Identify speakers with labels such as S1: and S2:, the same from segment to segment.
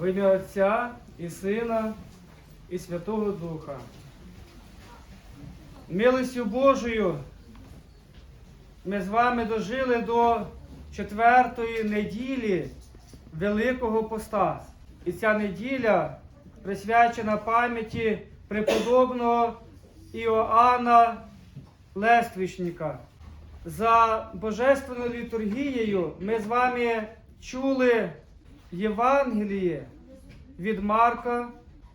S1: В ім'я Отця і Сина і Святого Духа. Милостю Божою ми з вами дожили до четвертої неділі Великого Поста. І ця неділя присвячена пам'яті преподобного Іоанна Лествичника. За божественною літургією ми з вами чули Євангеліє від Марка,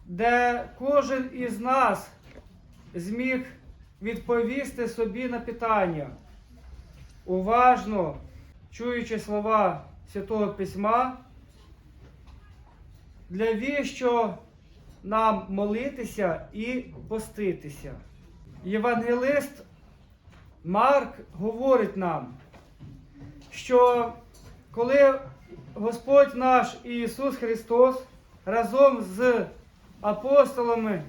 S1: де кожен із нас зміг відповісти собі на питання, уважно чуючи слова Святого Письма, для віщо нам молитися і поститися. Євангелист Марк говорить нам, що коли Господь наш Ісус Христос разом з апостолами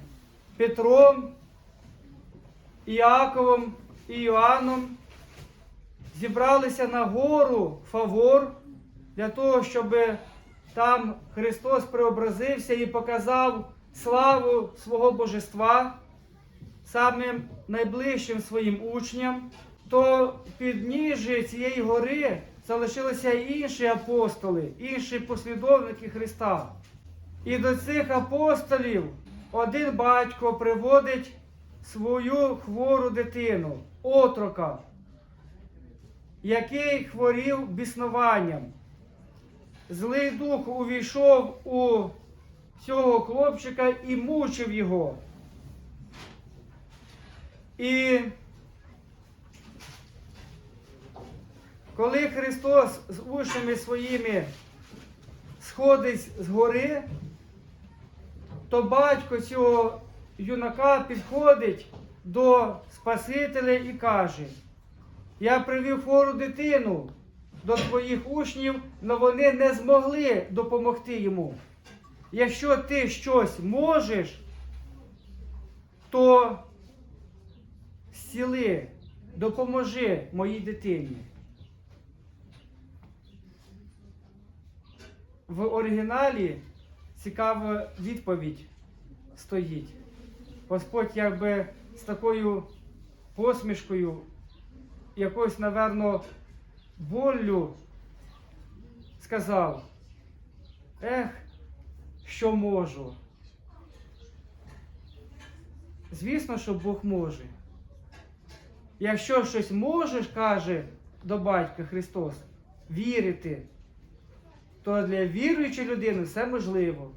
S1: Петром, Іаковом і Іоанном зібралися на гору Фавор для того, щоб там Христос преобразився і показав славу свого божества самим найближчим своїм учням, то в підніжжі цієї гори залишилися і інші апостоли, інші послідовники Христа. І до цих апостолів один батько приводить свою хвору дитину, отрока, який хворів біснуванням. Злий дух увійшов у цього хлопчика і мучив його. І коли Христос з учнями своїми сходить з гори, то батько цього юнака підходить до Спасителя і каже, я привів хвору дитину до твоїх учнів, але вони не змогли допомогти йому. Якщо ти щось можеш, то зціли, допоможи моїй дитині. В оригіналі цікава відповідь стоїть. Господь якби з такою посмішкою, якоюсь, наверно, боллю сказав, ех, що можу. Звісно, що Бог може. Якщо щось можеш, каже до батька Христос, вірити, то для віруючої людини все можливо.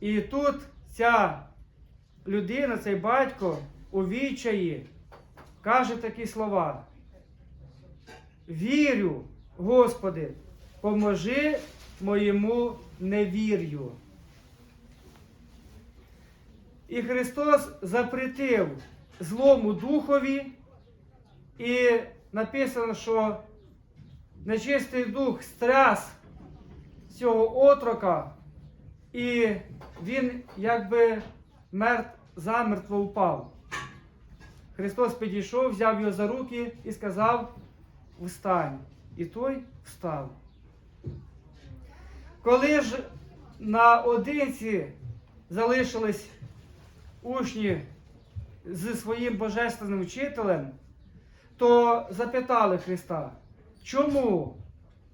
S1: І тут ця людина, цей батько у відчаї каже такі слова. Вірю, Господи, поможи моєму невір'ю. І Христос запретив злому духові, і написано, що нечистий дух стряс цього отрока, і він якби мертв, замертво впав. Христос підійшов, взяв його за руки і сказав: Встань. І той встав. Коли ж наодинці залишились учні зі своїм божественним вчителем, то запитали Христа, чому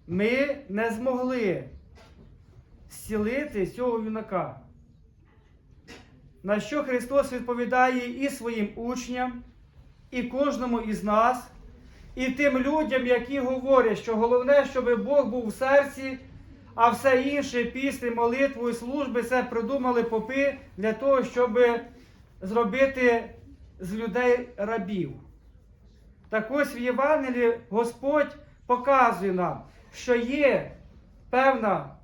S1: ми не змогли зцілити цього юнака? На що Христос відповідає і своїм учням, і кожному із нас, і тим людям, які говорять, що головне, щоб Бог був в серці, а все інше, після молитву і служби, це придумали попи для того, щоб зробити з людей рабів. Так ось в Євангелії Господь показує нам, що є певна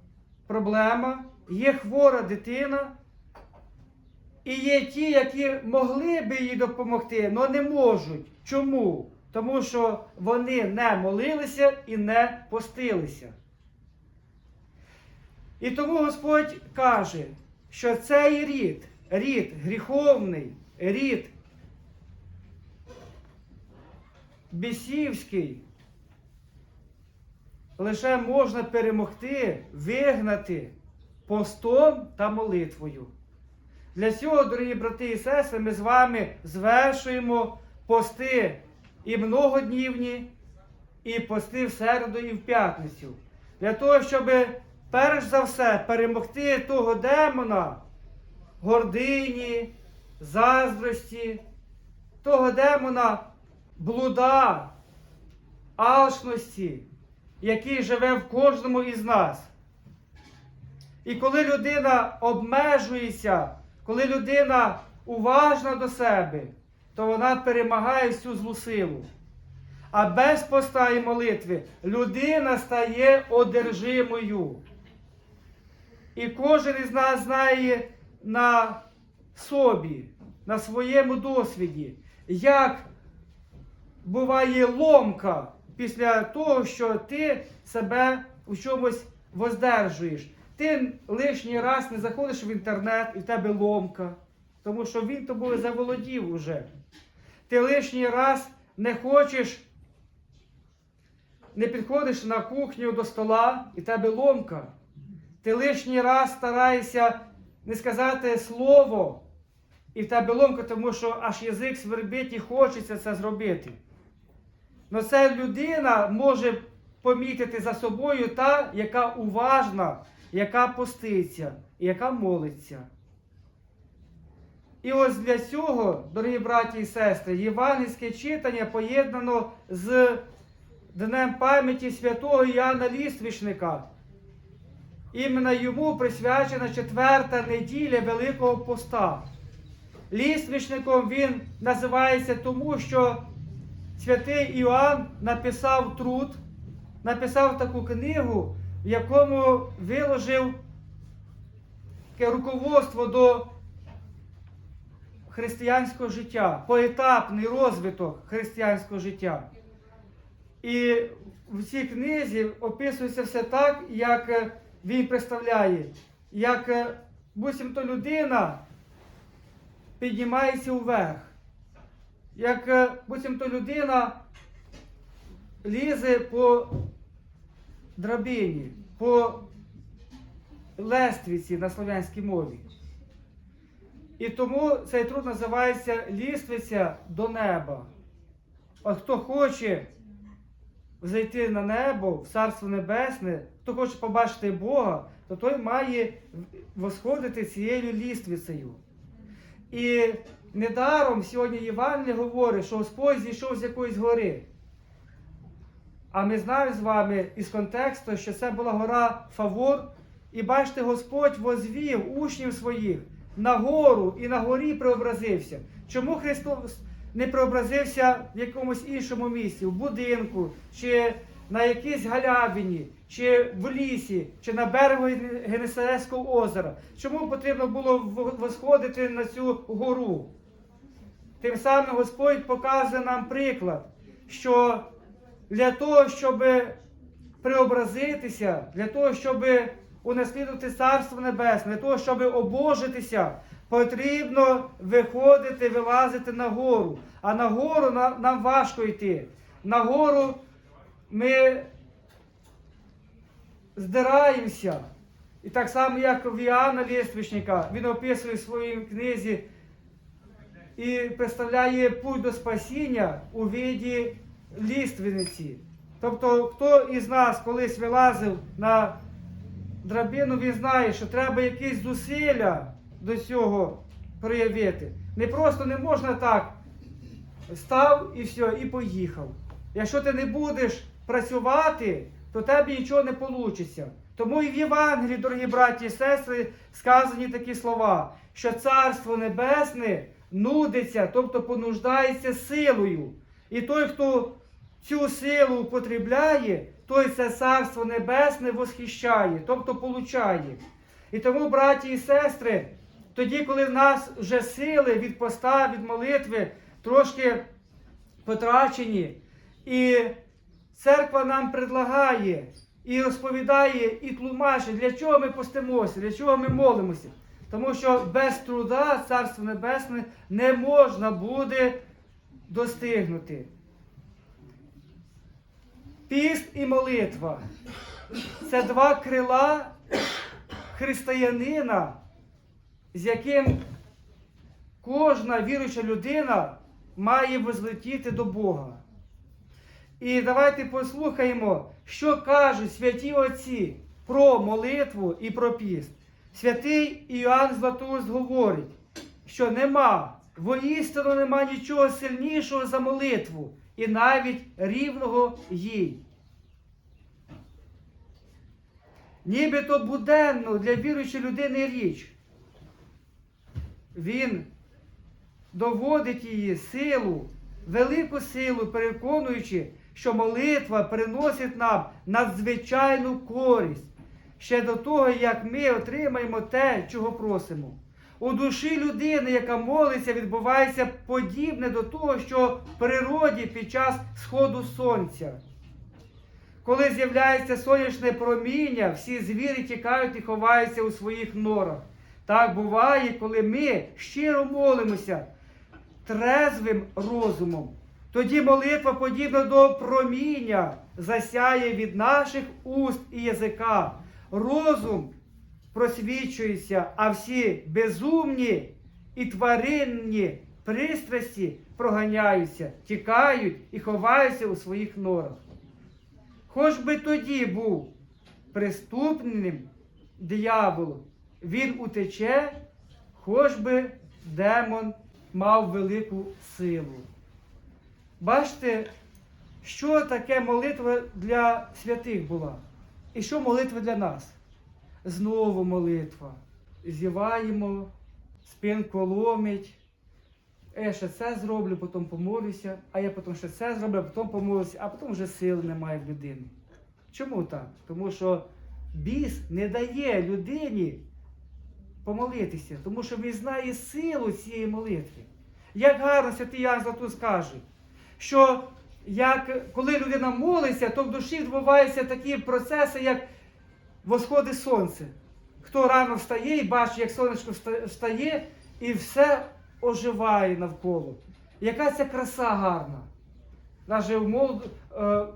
S1: проблема, є хвора дитина, і є ті, які могли би їй допомогти, але не можуть. Чому? Тому що вони не молилися і не постилися. І тому Господь каже, що цей рід, рід гріховний, рід бісівський, лише можна перемогти, вигнати постом та молитвою. Для цього, дорогі брати і сестри, ми з вами звершуємо пости і многоднівні, і пости в середу і в п'ятницю. Для того, щоб перш за все перемогти того демона, гордині, заздрості, того демона блуда, алчності, який живе в кожному із нас. І коли людина обмежується, коли людина уважна до себе, то вона перемагає всю злу силу. А без поста і молитви людина стає одержимою. І кожен із нас знає на собі, на своєму досвіді, як буває ломка після того, що ти себе у чомусь воздержуєш. Ти лишній раз не заходиш в інтернет і в тебе ломка, тому що він тобою заволодів уже. Ти лишній раз не хочеш, не підходиш на кухню до стола і в тебе ломка. Ти лишній раз стараєшся не сказати слово, і в тебе ломка, тому що аж язик свербить і хочеться це зробити. Но це людина може помітити за собою та, яка уважна, яка поститься яка молиться. І ось для цього, дорогі браті і сестри, євангельське читання поєднано з Днем пам'яті святого Іоанна Ліствішника. Іменно йому присвячена четверта неділя Великого Поста. Ліствішником він називається тому, що святий Іоанн написав труд, написав таку книгу, в якому виложив таке руководство до християнського життя, поетапний розвиток християнського життя. І в цій книзі описується все так, як е, він представляє, як е, буцімто людина піднімається вверх, як е, буцімто людина лізе по драбині, по лествіці на слов'янській мові. І тому цей труд називається ліствиця до неба. От хто хоче зайти на небо, в Царство Небесне, хто хоче побачити Бога, то той має восходити цією ліствицею. І недаром сьогодні Євангеліє говорить, що Господь зійшов з якоїсь гори. А ми знаємо з вами із контексту, що це була гора Фавор. І бачите, Господь возвів учнів своїх на гору і на горі преобразився. Чому Христос не преобразився в якомусь іншому місці, в будинку, чи на якійсь галявині, чи в лісі, чи на берегу Генесарецького озера? Чому потрібно було восходити на цю гору? Тим самим Господь показує нам приклад, що для того, щоб преобразитися, для того, щоб унаслідувати Царство Небесне, для того, щоб обожитися, потрібно виходити, вилазити на гору. А на гору нам важко йти. На гору ми здираємося. І так само, як в Іоанна Ліствичника, він описує в своїй книзі і представляє путь до спасіння у виді ліственниці. Тобто, хто із нас колись вилазив на драбину, він знає, що треба якісь зусилля до цього проявити. Не просто не можна так став і все, і поїхав. Якщо ти не будеш працювати, то тебе нічого не вийде. Тому і в Євангелії, дорогі браті і сестри, сказані такі слова, що Царство Небесне нудиться, тобто понуждається силою. І той, хто цю силу употребляє, той це Царство Небесне восхищає, тобто получає. І тому, браті і сестри, тоді, коли в нас вже сили від поста, від молитви трошки потрачені, і церква нам предлагає і розповідає, і тлумачить, для чого ми постимося, для чого ми молимося. Тому що без труда Царство Небесне не можна буде достигнути. Піст і молитва це два крила християнина, з яким кожна віруюча людина має возлетіти до Бога. І давайте послухаємо, що кажуть святі отці про молитву і про піст. Святий Іоанн Златоуст говорить, що нема, воістину нема нічого сильнішого за молитву і навіть рівного їй. Нібито буденно для віруючої людини річ. Він доводить її силу, велику силу, переконуючи, що молитва приносить нам надзвичайну користь ще до того, як ми отримаємо те, чого просимо. У душі людини, яка молиться, відбувається подібне до того, що в природі під час сходу сонця. Коли з'являється сонячне проміння, всі звірі тікають і ховаються у своїх норах. Так буває, коли ми щиро молимося трезвим розумом. Тоді молитва, подібна до проміння, засяє від наших уст і язика. Розум просвічується, а всі безумні і тваринні пристрасті проганяються, тікають і ховаються у своїх норах. Хоч би тоді був преступним диявол, він утече, хоч би демон мав велику силу. Бачите, що таке молитва для святих була? І що молитва для нас? Знову молитва. Зіваємо, спинку ломить. Я ще це зроблю, потім помолюся, а я потім ще це зроблю, а потім помолюся, а потім вже сил немає в людини. Чому так? Тому що біс не дає людині помолитися, тому що він знає силу цієї молитви. Як гарно святий Ян Златус каже, що як, коли людина молиться, то в душі відбуваються такі процеси, як восходи сонця. Хто рано встає і бачить, як сонечко встає, і все оживає навколо. Яка ця краса гарна. Навіть в, молод... е,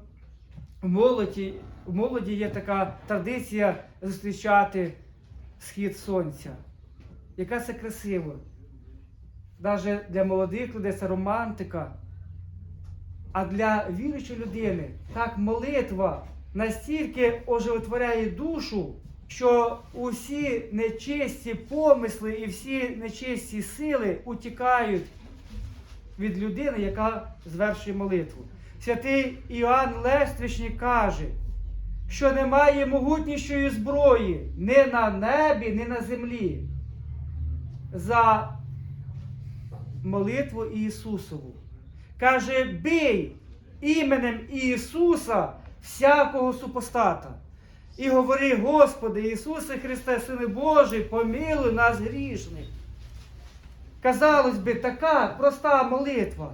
S1: в, молоді, в молоді є така традиція зустрічати схід сонця. Яка це красиво. Навіть для молодих людей це романтика. А для віруючої людини так молитва настільки оживотворяє душу, що усі нечисті помисли і всі нечисті сили утікають від людини, яка звершує молитву. Святий Іоанн Лестричник каже, що немає могутнішої зброї ні на небі, ні на землі за молитву Ісусову. Каже, бий іменем Ісуса всякого супостата. І говори, Господи Ісусе Христе, Сини Божий, помилуй нас грішних. Казалось би, така проста молитва.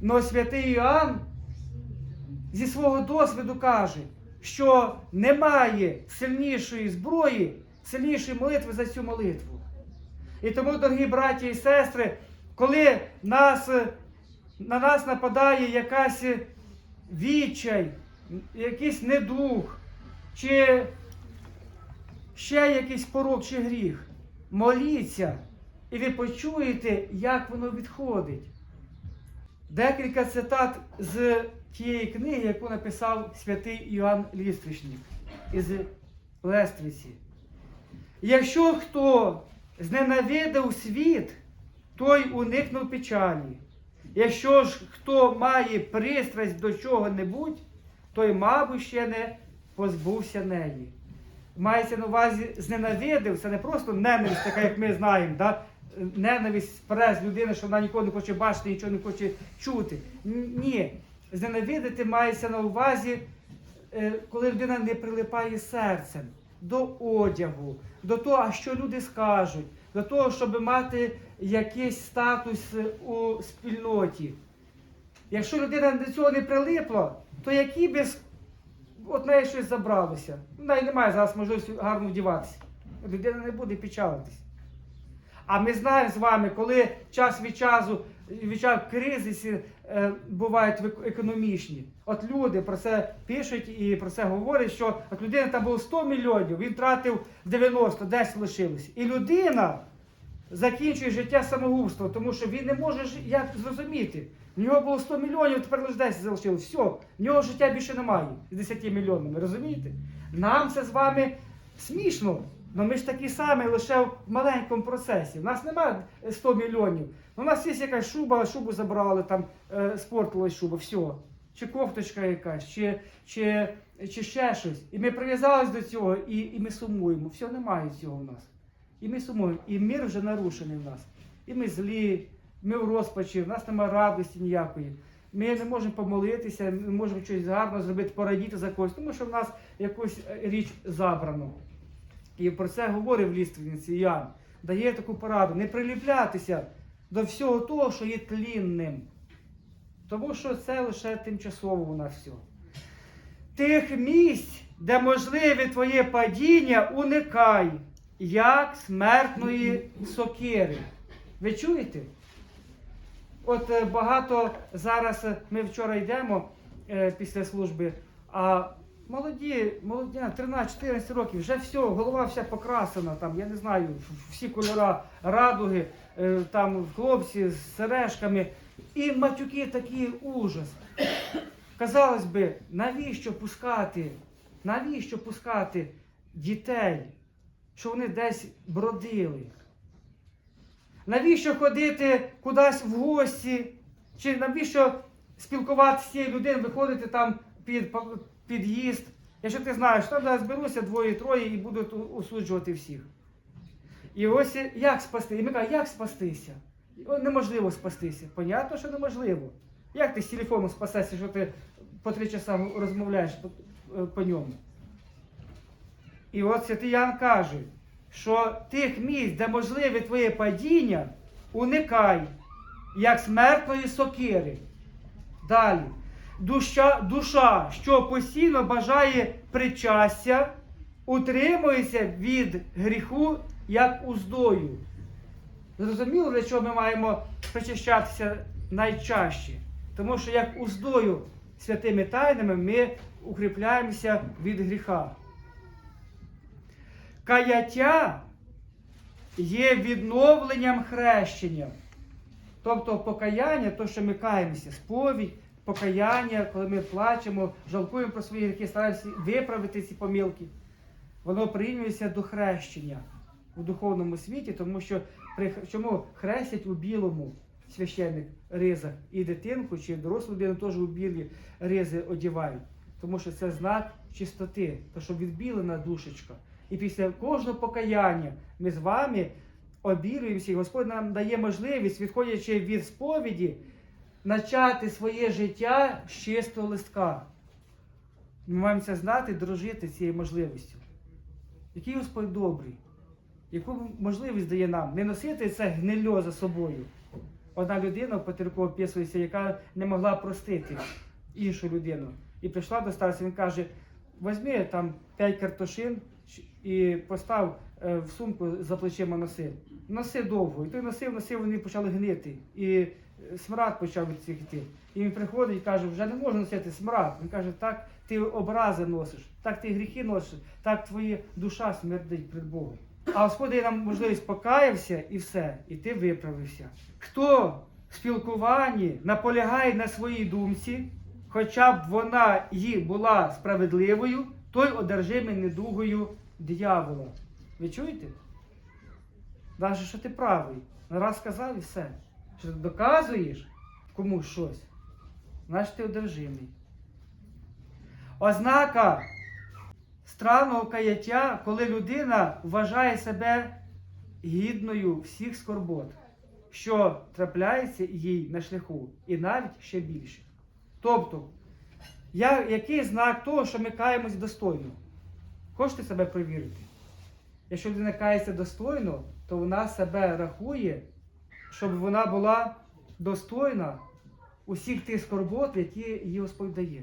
S1: Но святий Іоанн зі свого досвіду каже, що немає сильнішої зброї, сильнішої молитви за цю молитву. І тому, дорогі браті і сестри, коли нас, на нас нападає якась відчай, якийсь недух, чи ще якийсь порок чи гріх, моліться, і ви почуєте, як воно відходить. Декілька цитат з тієї книги, яку написав святий Іоанн Лістричник із Лествиці. Якщо хто зненавидив світ, той уникнув печалі. Якщо ж хто має пристрасть до чого-небудь, той, мабуть, ще не позбувся неї. Мається на увазі зненавидив, це не просто ненависть, така, як ми знаємо, да? ненависть перез людини, що вона нікого не хоче бачити, нічого не хоче чути. Ні. Зненавидити мається на увазі, е, коли людина не прилипає серцем до одягу, до того, що люди скажуть, до того, щоб мати якийсь статус е, у спільноті. Якщо людина до цього не прилипла, то які с- от неї щось забралося. В неї немає зараз можливості гарно вдіватися. Людина не буде печалитись. А ми знаємо з вами, коли час від часу відчуваю, кризиси е, бувають економічні. От люди про це пишуть і про це говорять, що от людина там було 100 мільйонів, він втратив 90, 10 лишилось. І людина закінчує життя самогубством, тому що він не може як зрозуміти. В нього було 100 мільйонів, тепер лише 10 залишилось. Все, в нього життя більше немає з 10 мільйонами, розумієте? Нам це з вами смішно. але ми ж такі самі лише в маленькому процесі. У нас немає 100 мільйонів. У нас є якась шуба, шубу забрали, там е, спортилась шуба, все. Чи кофточка якась, чи, чи, чи ще щось. І ми прив'язались до цього, і, і ми сумуємо. Все, немає цього в нас. І ми сумуємо. І мир вже нарушений в нас. І ми злі, ми в розпачі, в нас немає радості ніякої. Ми не можемо помолитися, не можемо щось гарно зробити, порадіти за когось, тому що в нас якусь е, річ забрано. І про це говорив ліственниці Ян. Дає таку пораду: не приліплятися до всього того, що є тлінним. Тому що це лише тимчасово у нас все. Тих місць, де можливе твоє падіння, уникай, як смертної сокири. Ви чуєте? От е, багато зараз е, ми вчора йдемо е, після служби, а молоді, молоді, 13-14 років, вже все, голова вся покрасена, там, я не знаю, всі кольори радуги, е, там хлопці з сережками. І матюки такий ужас. Казалось би, навіщо пускати? Навіщо пускати дітей, що вони десь бродили? Навіщо ходити кудись в гості? Чи навіщо спілкуватися з цією людиною, виходити там під під'їзд? Якщо ти знаєш, там зараз зберуться двоє-троє і будуть осуджувати всіх. І ось як спасти? І ми кажемо, як спастися? Неможливо спастися. Понятно, що неможливо. Як ти з телефону спасешся, що ти по три часа розмовляєш по, е, по ньому? І от святий Ян каже, що тих місць, де можливе твоє падіння, уникай, як смертної сокири. Далі. Душа, душа, що постійно бажає причастя, утримується від гріху як уздою. Зрозуміло, для чого ми маємо причащатися найчаще? Тому що як уздою святими тайнами ми укріпляємося від гріха. Каяття є відновленням хрещення. Тобто покаяння, то, що ми каємося, сповідь, покаяння, коли ми плачемо, жалкуємо про свої гріхи, стараємося виправити ці помилки, воно приймається до хрещення у духовному світі, тому що при, чому хрестять у білому священник ризах і дитинку, чи дорослу людину теж у білі ризи одягають. Тому що це знак чистоти, то що відбілена душечка. І після кожного покаяння ми з вами обілюємося, і Господь нам дає можливість, відходячи від сповіді, начати своє життя з чистого листка. Ми маємо це знати, дружити цією можливістю. Який Господь добрий, яку можливість дає нам не носити це гнильо за собою. Одна людина в Петерку описується, яка не могла простити іншу людину. І прийшла до старця, він каже: візьми там 5 картошин і постав е, в сумку за плечима носи. Носи довго. І той носив, носив, вони почали гнити. І е, смрад почав від цих йти. І він приходить і каже, вже не можна носити смрад. Він каже, так ти образи носиш, так ти гріхи носиш, так твоя душа смердить перед Богом. А Господь нам можливість покаявся і все, і ти виправився. Хто в спілкуванні наполягає на своїй думці, хоча б вона їй була справедливою, той одержимий недугою диявола. Ви чуєте? Навіть що ти правий. Раз сказав і все. Що ти доказуєш комусь щось, значить ти одержимий. Ознака странного каяття, коли людина вважає себе гідною всіх скорбот, що трапляється їй на шляху, і навіть ще більше. Тобто, я, який знак того, що ми каємось достойно? Хочете себе перевірити? Якщо людина кається достойно, то вона себе рахує, щоб вона була достойна усіх тих скорбот, які їй Господь дає.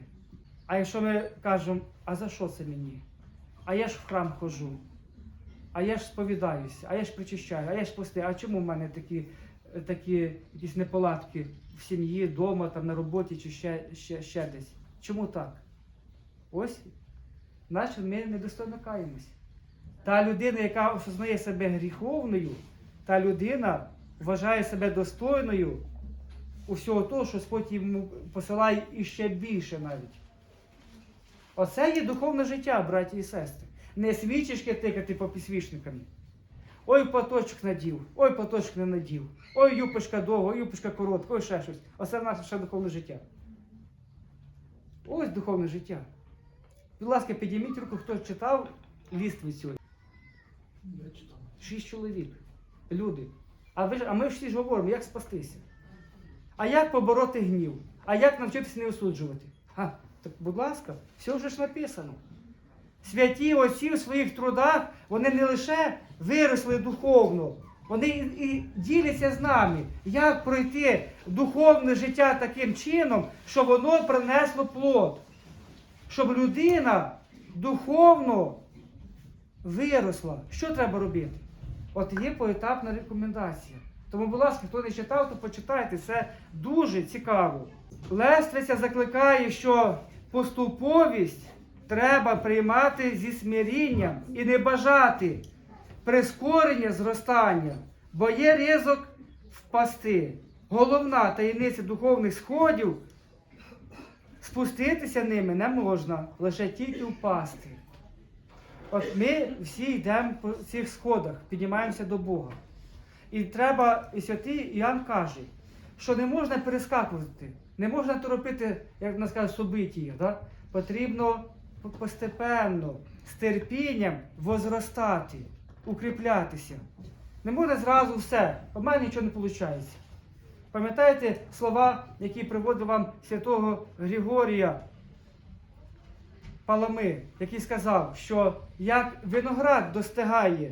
S1: А якщо ми кажемо, а за що це мені? А я ж в храм хожу, а я ж сповідаюся, а я ж причащаю, а я ж пости, а чому в мене такі такі якісь неполадки в сім'ї, вдома, там, на роботі чи ще, ще, ще десь. Чому так? Ось, значить, ми недостойно каємось. Та людина, яка осознає себе гріховною, та людина вважає себе достойною усього того, що Господь йому посилає іще більше навіть. Оце є духовне життя, браті і сестри. Не свічечки тикати по підсвічникам. Ой, платочок надів, ой, платочок не надів, ой, юпочка довга, ой, юпочка коротка, ой, ще щось. Оце наше ще духовне життя. Ось духовне життя. Будь ласка, підійміть руку, хто читав ліст сьогодні.
S2: Я читав.
S1: Шість чоловік. Люди. А, ви ж, а ми всі ж говоримо, як спастися. А як побороти гнів? А як навчитися не осуджувати? А, так, будь ласка, все вже ж написано. Святі отці в своїх трудах, вони не лише виросли духовно, вони і, і діляться з нами, як пройти духовне життя таким чином, щоб воно принесло плод. Щоб людина духовно виросла. Що треба робити? От є поетапна рекомендація. Тому, будь ласка, хто не читав, то почитайте. Це дуже цікаво. Лествиця закликає, що поступовість треба приймати зі смирінням і не бажати прискорення зростання, бо є ризик впасти. Головна таємниця духовних сходів спуститися ними не можна, лише тільки впасти. От ми всі йдемо по цих сходах, піднімаємося до Бога. І треба, і святий Іоанн каже, що не можна перескакувати, не можна торопити, як нас кажуть, собиття. Да? Потрібно постепенно, з терпінням возростати, укріплятися. Не можна зразу все, у мене нічого не виходить. Пам'ятаєте слова, які приводив вам святого Григорія Палами, який сказав, що як виноград достигає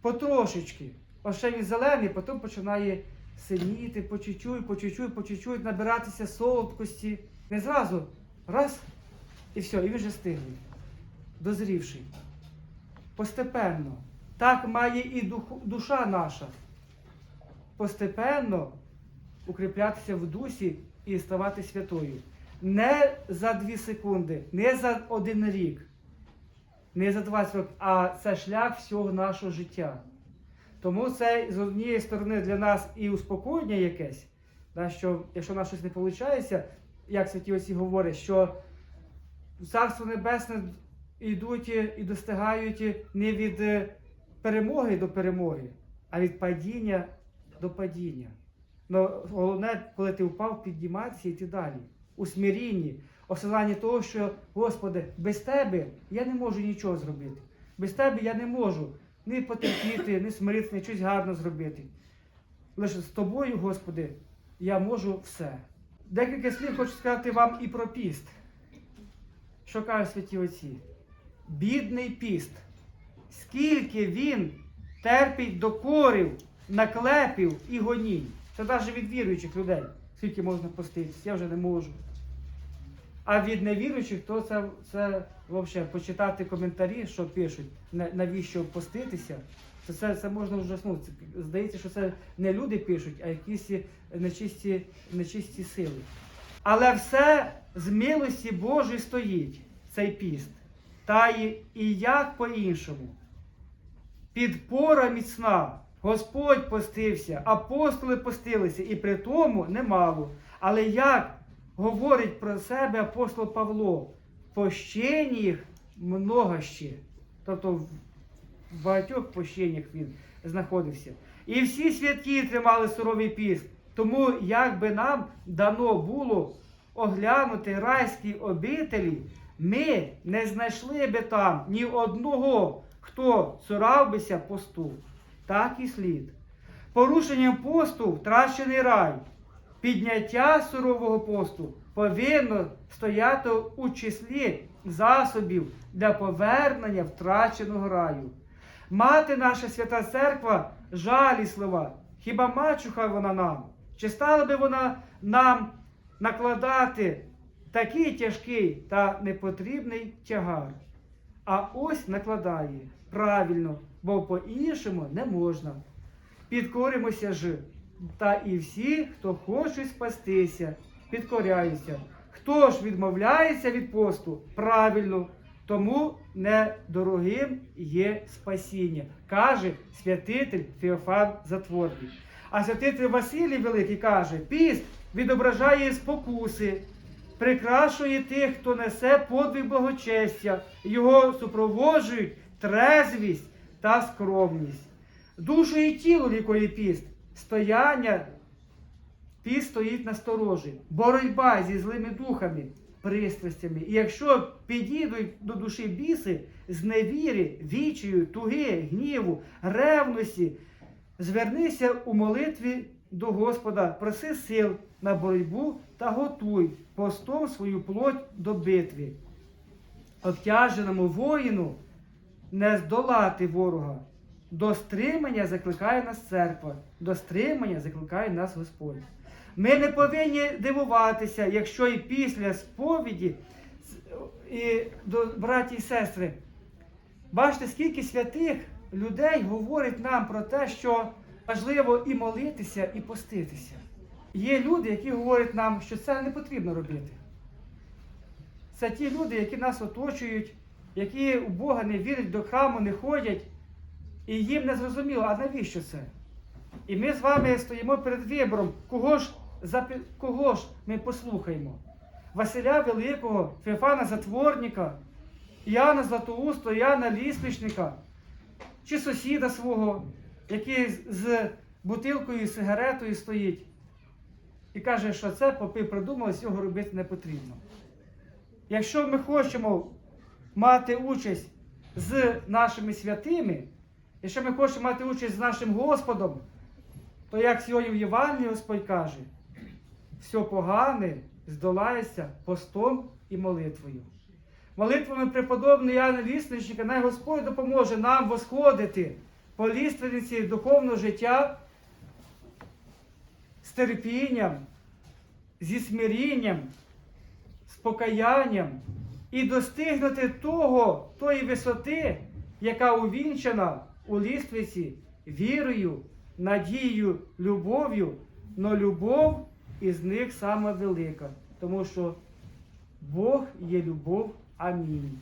S1: потрошечки, ось ще він зелений, потім починає синіти по чуть-чуть, по чуть-чуть, по чуть-чуть, набиратися солодкості. Не зразу, раз, і все, і він вже стиглий, дозрівший. Постепенно. Так має і душа наша. Постепенно укріплятися в дусі і ставати святою. Не за дві секунди, не за один рік, не за 20 років, а це шлях всього нашого життя. Тому це з однієї сторони для нас і успокоєння якесь, да, що якщо нас щось не виходить, як святі отці говорять, що Царство Небесне йдуть і достигають не від е, перемоги до перемоги, а від падіння до падіння. Но головне, коли ти впав, підніматися і йти далі. У смирінні, осознанні того, що, Господи, без Тебе я не можу нічого зробити. Без Тебе я не можу ні потерпіти, ні смиритися, ні щось гарно зробити. Лише з тобою, Господи, я можу все. Декілька слів хочу сказати вам і про піст. Що кажуть святі отці? Бідний піст. Скільки він терпить докорів, наклепів і гонінь. Це навіть від віруючих людей. Скільки можна поститися, я вже не можу. А від невіруючих, то це, це взагалі почитати коментарі, що пишуть, навіщо поститися. Це, це, це можна ужаснутися. Здається, що це не люди пишуть, а якісь нечисті, нечисті сили. Але все з милості Божої стоїть, цей піст. Та й і як по-іншому. Підпора міцна. Господь постився, апостоли постилися, і при тому немало. Але як говорить про себе апостол Павло, пощені їх много ще. Тобто в багатьох пощеннях він знаходився. І всі святки тримали суровий піст. Тому як би нам дано було оглянути райські обителі, ми не знайшли би там ні одного, хто цурав бися посту. Так і слід. Порушенням посту втрачений рай. Підняття сурового посту повинно стояти у числі засобів для повернення втраченого раю. Мати наша свята церква жаліслива, хіба мачуха вона нам? Чи стала би вона нам накладати такий тяжкий та непотрібний тягар? А ось накладає правильно, бо по-іншому не можна. підкоримося ж. Та і всі, хто хочуть спастися, підкоряються. Хто ж відмовляється від посту, правильно, тому недорогим є спасіння, каже святитель Феофан Затворник. А святитель Василій Великий каже, піст відображає спокуси, прикрашує тих, хто несе подвиг благочестя, його супроводжують трезвість та скромність. Душу і тіло лікує піст, стояння Піст стоїть на сторожі, боротьба зі злими духами, пристрастями. І якщо підійдуть до душі біси з невіри, вічою, туги, гніву, ревності, звернися у молитві до Господа, проси сил на боротьбу та готуй постом свою плоть до битви. Обтяженому воїну не здолати ворога. До стримання закликає нас церква, до стримання закликає нас Господь. Ми не повинні дивуватися, якщо і після сповіді, і до браті і сестри, бачите, скільки святих людей говорить нам про те, що важливо і молитися, і поститися. Є люди, які говорять нам, що це не потрібно робити. Це ті люди, які нас оточують, які у Бога не вірять, до храму не ходять, і їм не зрозуміло, а навіщо це? І ми з вами стоїмо перед вибором, кого ж, кого ж ми послухаємо? Василя Великого, Феофана Затворника, Іоанна Златоустого, Іоанна Лісничника, чи сусіда свого, який з бутилкою і сигаретою стоїть, і каже, що це попи придумали, цього робити не потрібно. Якщо ми хочемо мати участь з нашими святими, якщо ми хочемо мати участь з нашим Господом, то як сьогодні в Євангелії Господь каже, все погане здолається постом і молитвою. Молитвами преподобної Іоанна Лісничника, най Господь допоможе нам восходити по ліственниці духовного життя з терпінням, зі смирінням, з покаянням і достигнути того, тої висоти, яка увінчена у ліствиці вірою, надією, любов'ю, но любов із них сама велика, тому що Бог є любов. Амінь.